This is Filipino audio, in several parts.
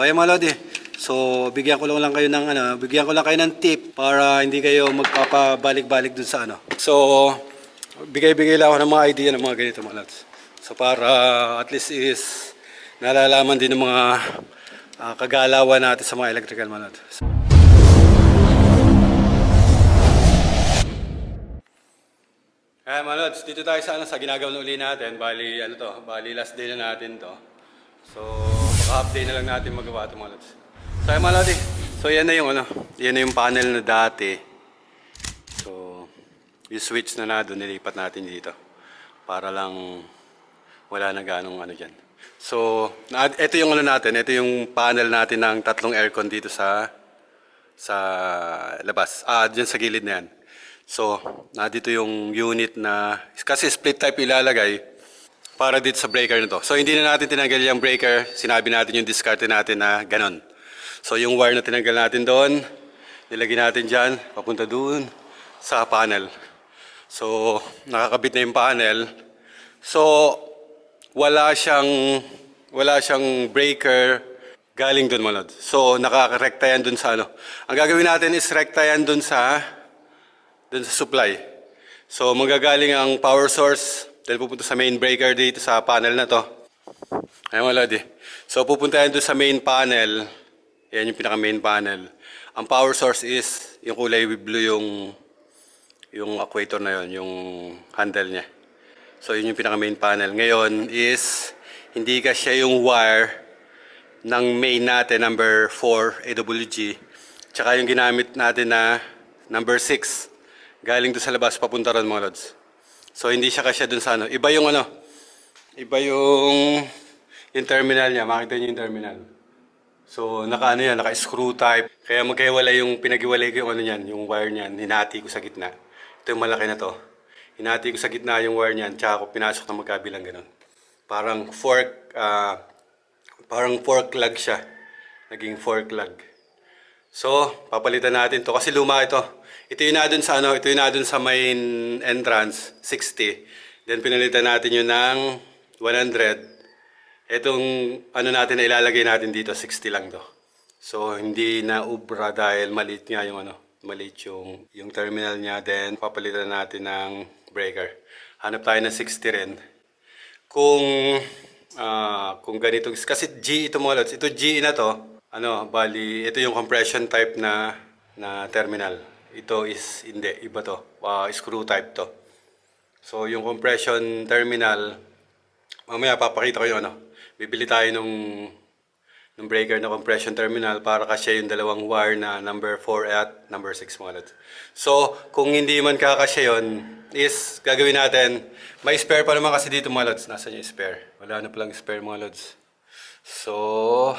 Okay mga Lodi, so bigyan ko lang kayo ng ano, bigyan ko lang kayo ng tip para hindi kayo magpapabalik-balik dun sa ano. So, bigay-bigay lang ako ng mga idea ng mga ganito mga Lods. So para at least is nalalaman din ng mga ah, kagalawan natin sa mga electrical mga Lods. Kaya mga Lods, dito tayo sa, ano, sa ginagawang uli natin. Bali, ano to, bali last day na natin to. So, half na lang natin magawa ito mga Lods. So, ayun, mga Lodi. So, yan na yung ano, yan na yung panel na dati. So, yung switch na na doon, nilipat natin dito. Para lang wala na ganong ano dyan. So, ito yung ano natin, ito yung panel natin ng tatlong aircon dito sa sa labas. Ah, dyan sa gilid na yan. So, na dito yung unit na, kasi split type ilalagay para dito sa breaker na to. So, hindi na natin tinanggal yung breaker. Sinabi natin yung discard natin na ganon. So, yung wire na tinanggal natin doon, nilagay natin dyan, papunta doon sa panel. So, nakakabit na yung panel. So, wala siyang wala siyang breaker galing doon manod. So nakakarekta yan doon sa ano. Ang gagawin natin is rekta yan doon sa doon sa supply. So magagaling ang power source dahil pupunta sa main breaker dito sa panel na to. Ayun mga lodi. So pupunta yan doon sa main panel. Yan yung pinaka main panel. Ang power source is yung kulay blue yung yung equator na yon, yung handle niya. So yun yung pinaka main panel. Ngayon is hindi ka siya yung wire ng main natin number 4 AWG. Tsaka yung ginamit natin na number 6 galing doon sa labas papunta ron mga lods. So hindi siya kasya doon sa ano. Iba yung ano. Iba yung yung terminal niya. Makita niyo yung terminal. So naka ano yan, naka screw type. Kaya magkaiwalay yung pinaghiwalay ko yung ano niyan, yung wire niyan, hinati ko sa gitna. Ito yung malaki na to. Hinati ko sa gitna yung wire niyan, tsaka ko pinasok na magkabilang ganun. Parang fork, ah, parang fork lug siya. Naging fork lug. So, papalitan natin to kasi luma ito. Ito yung na dun sa ano, ito yung na dun sa main entrance, 60. Then pinalitan natin yun ng 100. Itong ano natin na ilalagay natin dito, 60 lang to. So, hindi na ubra dahil maliit nga yung ano, maliit yung, yung terminal niya. Then, papalitan natin ng breaker. Hanap tayo ng 60 rin. Kung, ah, kung ganito, kasi G ito mga lods, ito G na to, ano, bali, ito yung compression type na, na terminal. Ito is, hindi, iba to, ah, screw type to. So, yung compression terminal, mamaya papakita ko yung ano, bibili tayo nung ng breaker na compression terminal para kasya yung dalawang wire na number 4 at number 6 mga lods. So, kung hindi man kakasya yun, is gagawin natin, may spare pa naman kasi dito mga lods. Nasaan yung spare? Wala na palang spare mga lods. So,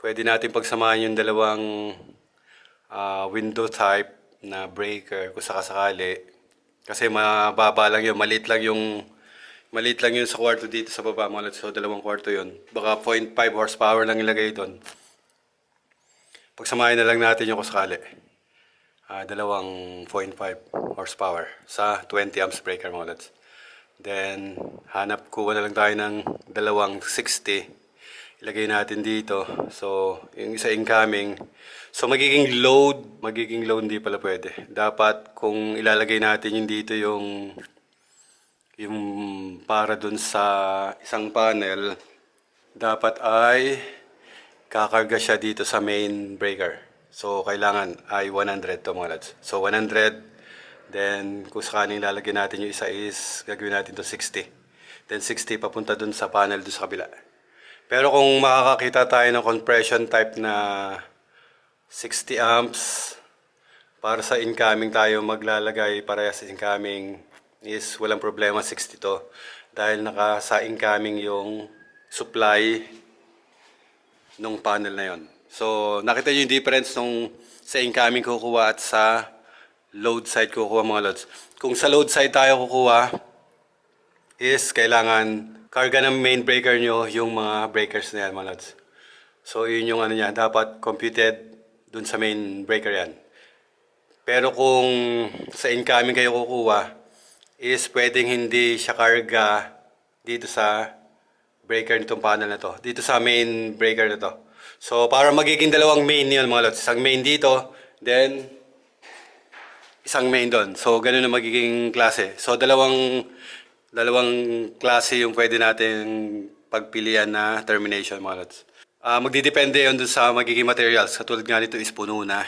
pwede natin pagsamahan yung dalawang ah, window type na breaker kung sakasakali. Kasi mababa lang yun, maliit lang yung Maliit lang yun sa kwarto dito sa baba mga. So, dalawang kwarto yun. Baka 0.5 horsepower lang ilagay doon. Pagsamahin na lang natin yung kusakali. Ah, dalawang 0.5 horsepower sa 20 amps breaker mga lods. Then, hanap kuha na lang tayo ng dalawang 60. Ilagay natin dito. So, yung isa incoming. So, magiging load. Magiging load hindi pala pwede. Dapat kung ilalagay natin yung dito yung yung para dun sa isang panel, dapat ay kakarga siya dito sa main breaker. So, kailangan ay 100 to mga lads. So, 100. Then, kung sakaling lalagyan natin yung isa is, gagawin natin to 60. Then, 60 papunta dun sa panel dun sa kabila. Pero kung makakakita tayo ng compression type na 60 amps, para sa incoming tayo maglalagay parehas sa incoming is walang problema 62 dahil naka sa incoming yung supply nung panel na yon. So nakita niyo yung difference nung sa incoming kukuha at sa load side kukuha mga loads. Kung sa load side tayo kukuha is kailangan karga ng main breaker nyo yung mga breakers na yan mga loads. So yun yung ano niya, dapat computed dun sa main breaker yan. Pero kung sa incoming kayo kukuha, is pwedeng hindi siya karga dito sa breaker nitong panel na to. Dito sa main breaker na to. So, para magiging dalawang main yun mga lods. Isang main dito, then isang main doon. So, ganun na magiging klase. So, dalawang dalawang klase yung pwede natin pagpilian na termination mga lods. Ah, magdidepende yun dun sa magiging materials. Katulad nga nito is puno na.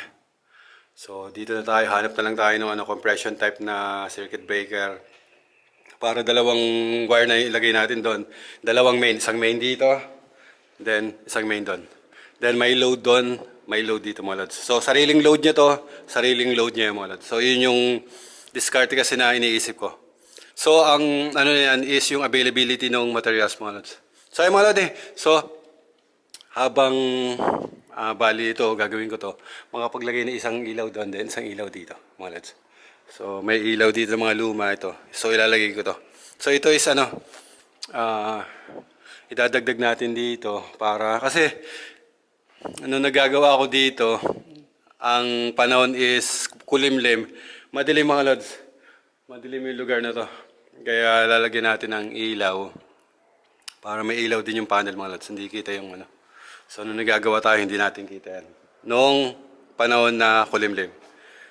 So, dito na tayo. Hanap na lang tayo ng ano, compression type na circuit breaker. Para dalawang wire na ilagay natin doon. Dalawang main. Isang main dito, then isang main doon. Then may load doon, may load dito mga lods. So, sariling load niya to, sariling load niya mga lods. So, yun yung discard kasi na iniisip ko. So, ang ano yan is yung availability ng materials mga lods. So, mga lods eh. So, habang ah, bali ito, gagawin ko to, makapaglagay na isang ilaw doon, then isang ilaw dito, mga lods. So, may ilaw dito mga luma ito. So, ilalagay ko to. So, ito is ano, ah, idadagdag natin dito para, kasi, ano nagagawa ko dito, ang panahon is kulimlim. Madilim mga lods. Madilim yung lugar na to. Kaya lalagyan natin ng ilaw. Para may ilaw din yung panel mga lods. Hindi kita yung ano. So, nung nagagawa tayo, hindi natin kita yan. Noong panahon na kulimlim.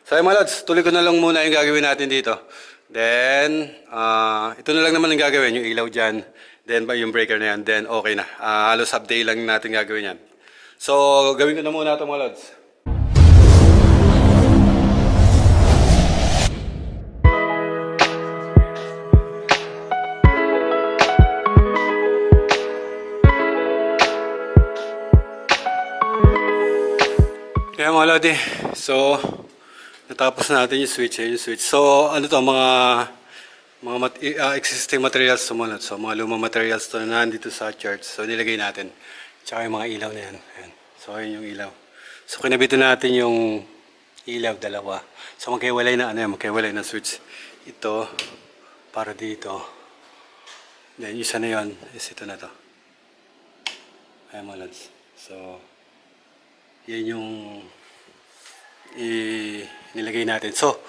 So, mga lods, tuloy ko na lang muna yung gagawin natin dito. Then, ah, ito na lang naman ang gagawin, yung ilaw dyan. Then, yung breaker na yan. Then, okay na. Ah, halos half day lang natin gagawin yan. So, gawin ko na muna ito mga lods. Kaya mga lodi, so natapos na natin yung switch, eh, yung switch. So ano to, mga mga mat- uh, existing materials sumunod. So mga lumang materials to na nandito sa church. So nilagay natin. Tsaka yung mga ilaw na yan. Ayan. So ayun yung ilaw. So kinabitan natin yung ilaw dalawa. So magkaiwalay na ano yan, magkaiwalay na switch. Ito para dito. Then isa na yun is ito na to. Ayan mga lads. So yan yung i- nilagay natin. So,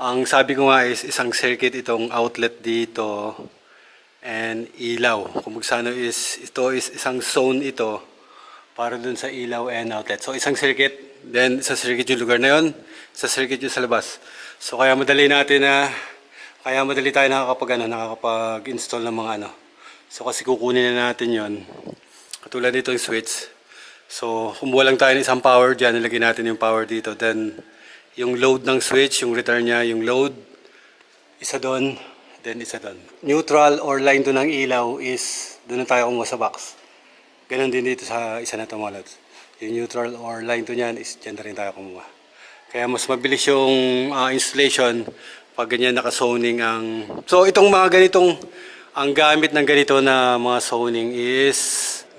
ang sabi ko nga is isang circuit itong outlet dito and ilaw. Kung magsano is ito is isang zone ito para dun sa ilaw and outlet. So, isang circuit, then sa circuit yung lugar na yun, sa circuit yung sa labas. So, kaya madali natin na kaya madali tayo nakakapag ano, nakakapag-install ng mga ano. So, kasi kukunin na natin yon Katulad nito yung switch. So, kumuha lang tayo ng isang power dyan, nilagay natin yung power dito. Then, yung load ng switch, yung return niya, yung load, isa doon, then isa doon. Neutral or line to ng ilaw is, doon na tayo kumuha sa box. Ganon din dito sa isa na lods. Yung neutral or line to niyan is dyan na rin tayo kumuha. Kaya mas mabilis yung ah, installation pag ganyan naka-zoning ang... So, itong mga ganitong, ang gamit ng ganito na mga zoning is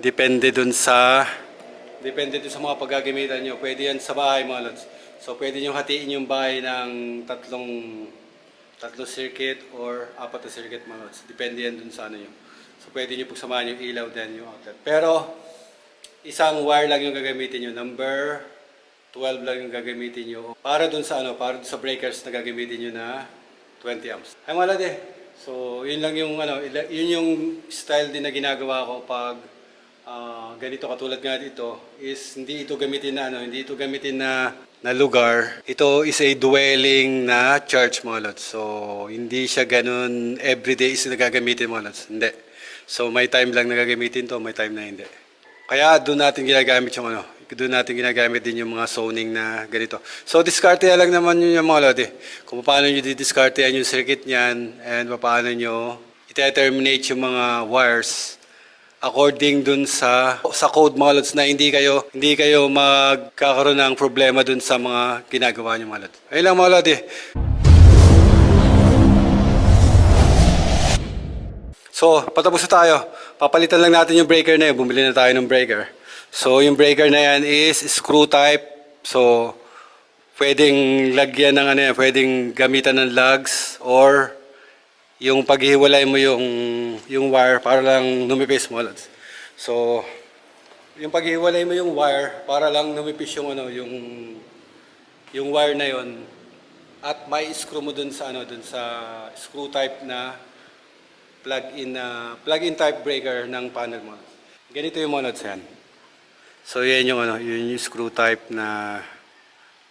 depende dun sa Depende din sa mga paggagamitan nyo. Pwede yan sa bahay mga lods. So pwede nyo hatiin yung bahay ng tatlong tatlong circuit or apat na circuit mga lods. Depende yan dun sa ano nyo. So pwede nyo pagsamahan yung ilaw din yung outlet. Pero isang wire lang yung gagamitin nyo. Number 12 lang yung gagamitin nyo. Para dun sa ano, para dun sa breakers na gagamitin nyo na 20 amps. Ay mga lodi. So yun lang yung ano, yun yung style din na ginagawa ko pag Ah, ganito katulad nga dito is hindi ito gamitin na ano, hindi ito gamitin na na lugar. Ito is a dwelling na church mga lods. So hindi siya ganun everyday is nagagamitin mga lods. Hindi. So may time lang nagagamitin to, may time na hindi. Kaya doon natin ginagamit yung ano, doon natin ginagamit din yung mga zoning na ganito. So diskarte lang naman yun yung mga lodi. Kung paano nyo didiskartehan yung circuit niyan and paano nyo ite-terminate yung mga wires according dun sa sa code mga lods na hindi kayo hindi kayo magkakaroon ng problema dun sa mga ginagawa niyo mga lods. Ayun lang mga lodi. So, patapos na tayo. Papalitan lang natin yung breaker na yun. Bumili na tayo ng breaker. So, yung breaker na yan is screw type. So, pwedeng lagyan ng ano yan, pwedeng gamitan ng lugs or yung paghiwalay mo yung yung wire para lang numipis mo. So, yung paghiwalay mo yung wire para lang numipis yung ano, yung yung wire na yon at may screw mo dun sa ano, dun sa screw type na plug-in na plug-in type breaker ng panel mo. Ganito yung monods yan. So yan yung ano, yun yung screw type na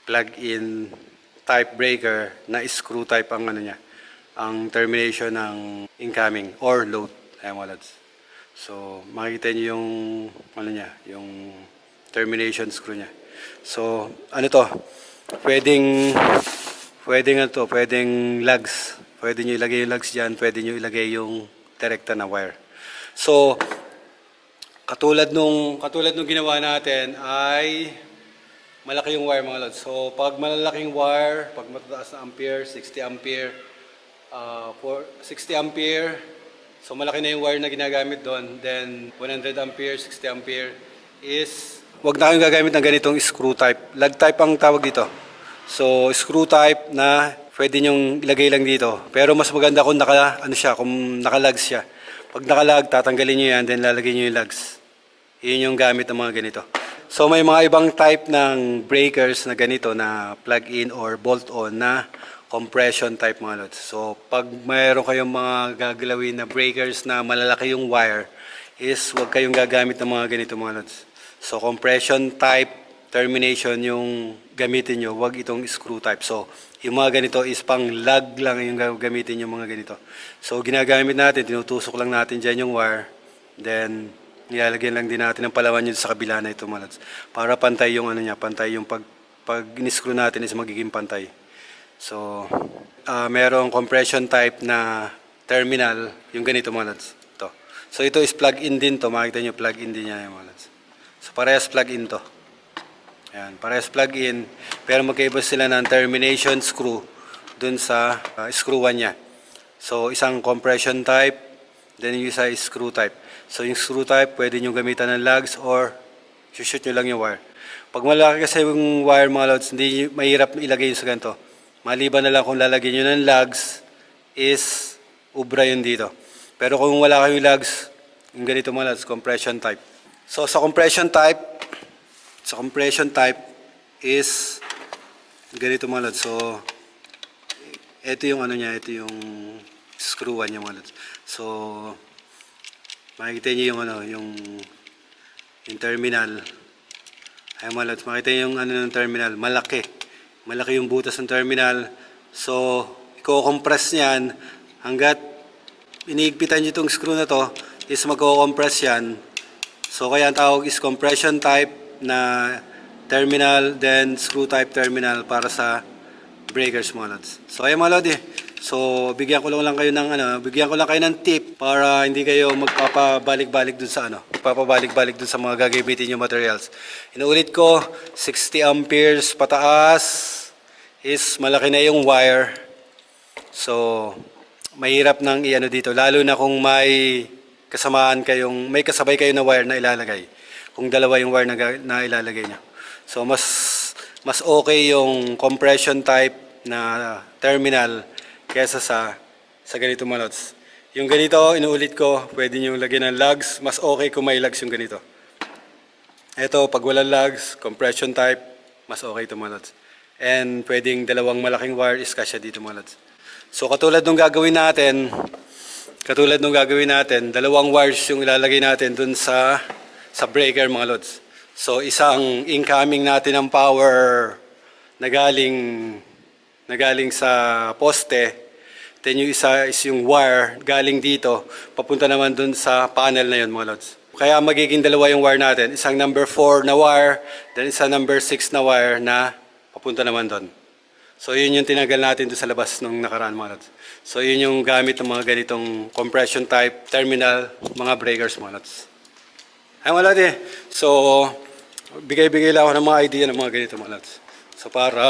plug-in type breaker na screw type ang ano niya, ang termination ng incoming or load. Lads. So makikita niyo yung ano niya, yung termination screw niya. So ano to? Pwedeng pwedeng ano to, pwedeng lugs. Pwede niyo ilagay yung lugs diyan, pwede niyo ilagay yung direkta na wire. So katulad nung katulad nung ginawa natin ay malaki yung wire mga lods. So pag malalaking wire, pag matataas na ampere, 60 ampere, uh, for 60 ampere, so malaki na yung wire na ginagamit doon. Then 100 ampere, 60 ampere is wag na kayong gagamit ng ganitong screw type. Lug type ang tawag dito. So screw type na pwede nyong ilagay lang dito. Pero mas maganda kung naka ano siya, kung nakalugs siya. Pag nakalag, tatanggalin niyo yan, then lalagay niyo yung lugs. Yun yung gamit ng mga ganito. So may mga ibang type ng breakers na ganito na plug-in or bolt-on na compression type mga lods. So pag mayroon kayong mga gagalawin na breakers na malalaki yung wire is huwag kayong gagamit ng mga ganito mga lods. So compression type termination yung gamitin nyo, wag itong screw type. So yung mga ganito is pang lug lang yung gamitin yung mga ganito. So ginagamit natin, tinutusok lang natin dyan yung wire. Then nilalagyan lang din natin ng palawan yun sa kabila na ito mga lods. Para pantay yung ano niya, pantay yung pag pag in-screw natin is magiging pantay. So, ah merong compression type na terminal, yung ganito mga lods. Ito. So ito is plug-in din to, makikita nyo plug-in din niya yung mga lods. So parehas plug-in to. Ayan, parehas plug-in, pero magkaiba sila ng termination screw dun sa uh, screw niya. So isang compression type, then yung isa is screw type. So yung screw type, pwede nyo gamitan ng lugs or shoot nyo lang yung wire. Pag malaki kasi yung wire mga lods, hindi mahirap ilagay yun sa ganito. Maliban na lang kung lalagyan nyo ng lugs, is ubra yun dito. Pero kung wala kayong lugs, yung ganito mga lods, compression type. So sa compression type, sa compression type is ganito mga lods. So ito yung ano niya, ito yung screwan niya mga lods. So makikita niyo yung ano, yung yung terminal. Ay mga lods, makita niyo yung ano ng terminal, malaki. Malaki yung butas ng terminal. So, i-compress niyan hanggat iniigpitan niyo itong screw na to, is magko-compress yan. So, kaya ang tawag is compression type na terminal, then screw type terminal para sa breakers mga lods. So, ayan mga lodi. So, bigyan ko lang kayo ng ano, bigyan ko lang kayo ng tip para hindi kayo magpapabalik-balik dun sa ano, magpapabalik-balik dun sa mga gagamitin yung materials. Inuulit ko, 60 amperes pataas is malaki na yung wire. So, mahirap nang iano dito lalo na kung may kasamaan kayong may kasabay kayo na wire na ilalagay. Kung dalawa yung wire na, na ilalagay niyo. So, mas mas okay yung compression type na terminal kesa sa sa ganito malots. Yung ganito, inuulit ko, pwede nyo lagyan ng lugs. Mas okay kung may lugs yung ganito. Ito, pag walang lugs, compression type, mas okay ito malots. And pwedeng dalawang malaking wire is kasya dito malots. So katulad nung gagawin natin, katulad nung gagawin natin, dalawang wires yung ilalagay natin dun sa sa breaker mga lods. So isang incoming natin ng power na galing na galing sa poste, then yung isa is yung wire galing dito, papunta naman dun sa panel na yun mga lods. Kaya magiging dalawa yung wire natin, isang number 4 na wire, then isang number 6 na wire na papunta naman doon. So yun yung tinagal natin doon sa labas nung nakaraan mga lods. So yun yung gamit ng mga ganitong compression type terminal, mga breakers mga lods. Ay mga lods eh. So bigay-bigay lang ako ng mga idea ng mga ganito mga lods. So para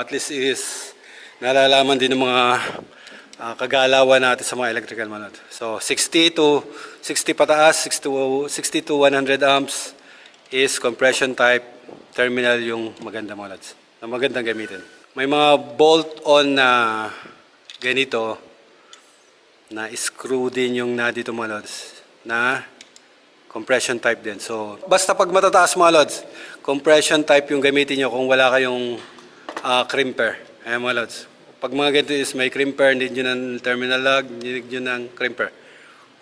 at least is nalalaman din ng mga ah, kagalawan natin sa mga electrical mga lods. So 60 to 60 pataas, 60 to, 60 to 100 amps is compression type terminal yung maganda mga lods. Na magandang gamitin. May mga bolt-on na ganito na screw din yung na dito mga lods na compression type din. So, basta pag matataas mga lods, compression type yung gamitin nyo kung wala kayong ah, crimper. Ayan mga lods. Pag mga ganito is may crimper, need nyo ng terminal lug, need nyo ng crimper.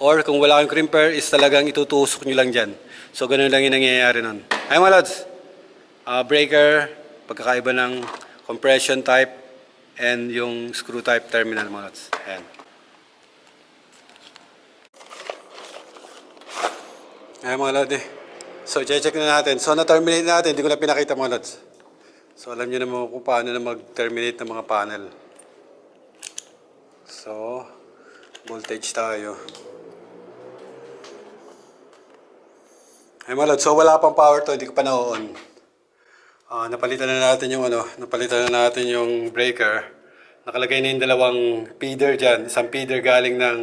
Or kung wala kang crimper, is talagang itutusok nyo lang dyan. So, ganun lang yung nangyayari nun. Ay mga lods, ah, breaker, pagkakaiba ng compression type, and yung screw type terminal mga lods. Ayan. Ayan mga lods eh. So, check na natin. So, na-terminate natin. Hindi ko na pinakita mga lods. So, alam nyo naman kung paano na mag-terminate ng mga panel. So, voltage tayo. Ay mga lods, so wala pang power to, hindi ko pa na-on. Ah, napalitan na natin yung ano, napalitan na natin yung breaker. Nakalagay na yung dalawang feeder dyan. Isang feeder galing ng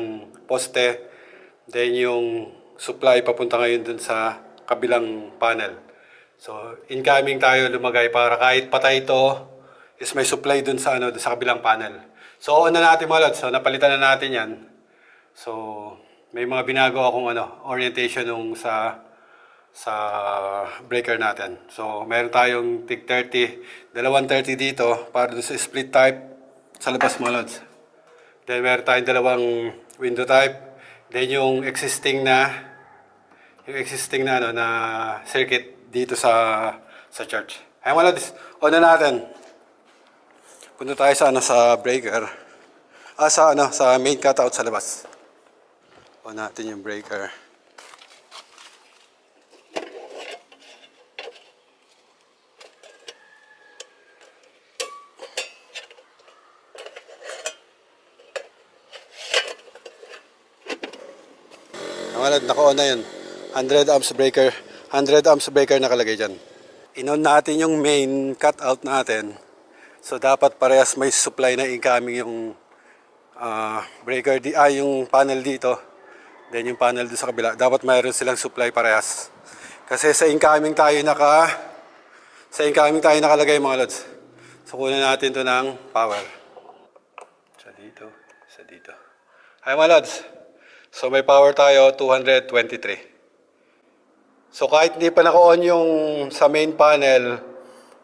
poste. Then yung supply papunta ngayon dun sa kabilang panel. So, incoming tayo lumagay para kahit patay ito, is may supply dun sa ano, dun sa kabilang panel. So, on na natin mga lods. So, napalitan na natin yan. So, may mga binago akong ano, orientation nung sa sa breaker natin. So, meron tayong TIG 30, dalawang 30 dito para sa split type sa labas mga lods. Then, meron tayong dalawang window type. Then, yung existing na yung existing na ano na circuit dito sa sa church. Ay mga lods, on na natin. Punta tayo sa ano sa breaker. Ah, sa ano sa main cutout sa labas. On natin yung breaker. Nakalad, naka-on na yun. 100 amps breaker. 100 amps breaker nakalagay dyan. Inon natin yung main cutout natin. So dapat parehas may supply na incoming yung ah, breaker, di, ah, yung panel dito. Then yung panel doon sa kabila. Dapat mayroon silang supply parehas. Kasi sa incoming tayo naka sa incoming tayo nakalagay mga lods. So kunin natin to ng power. Sa dito, sa dito. Hi mga lods. So may power tayo 223. So kahit hindi pa naka-on yung sa main panel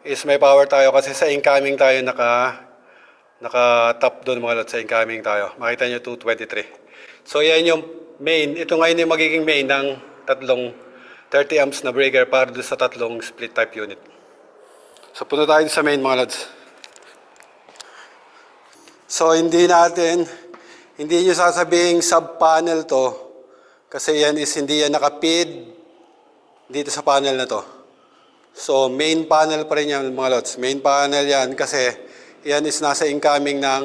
is may power tayo kasi sa incoming tayo naka naka-top doon mga lods sa incoming tayo. Makita nyo 223. So yan yung main. Ito ngayon yung magiging main ng tatlong 30 amps na breaker para doon sa tatlong split type unit. So punta tayo sa main mga lods. So hindi natin hindi nyo sasabing sub-panel to kasi yan is hindi yan nakapid dito sa panel na to. So main panel pa rin yan mga lots. Main panel yan kasi yan is nasa incoming ng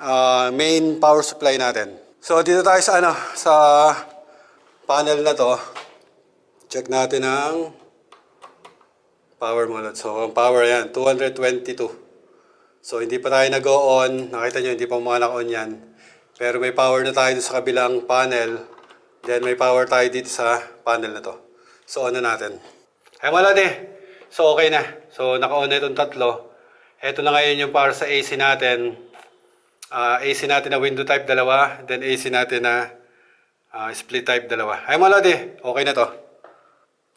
ah, main power supply natin. So dito tayo sa ano sa panel na to. Check natin ang power mga lots. So ang power yan 222. So hindi pa tayo nag-on. Nakita nyo, hindi pa mga naka-on yan. Pero may power na tayo sa kabilang panel. Then may power tayo dito sa panel na to. So on na natin. Ay mga lodi. So okay na. So naka-on na itong tatlo. Ito na ngayon yung para sa AC natin. Ah, AC natin na window type dalawa. Then AC natin na ah, split type dalawa. Ay mga lodi. Okay na to.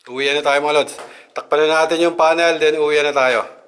Uwi na tayo mga lods. Takpan na natin yung panel. Then uwi na tayo.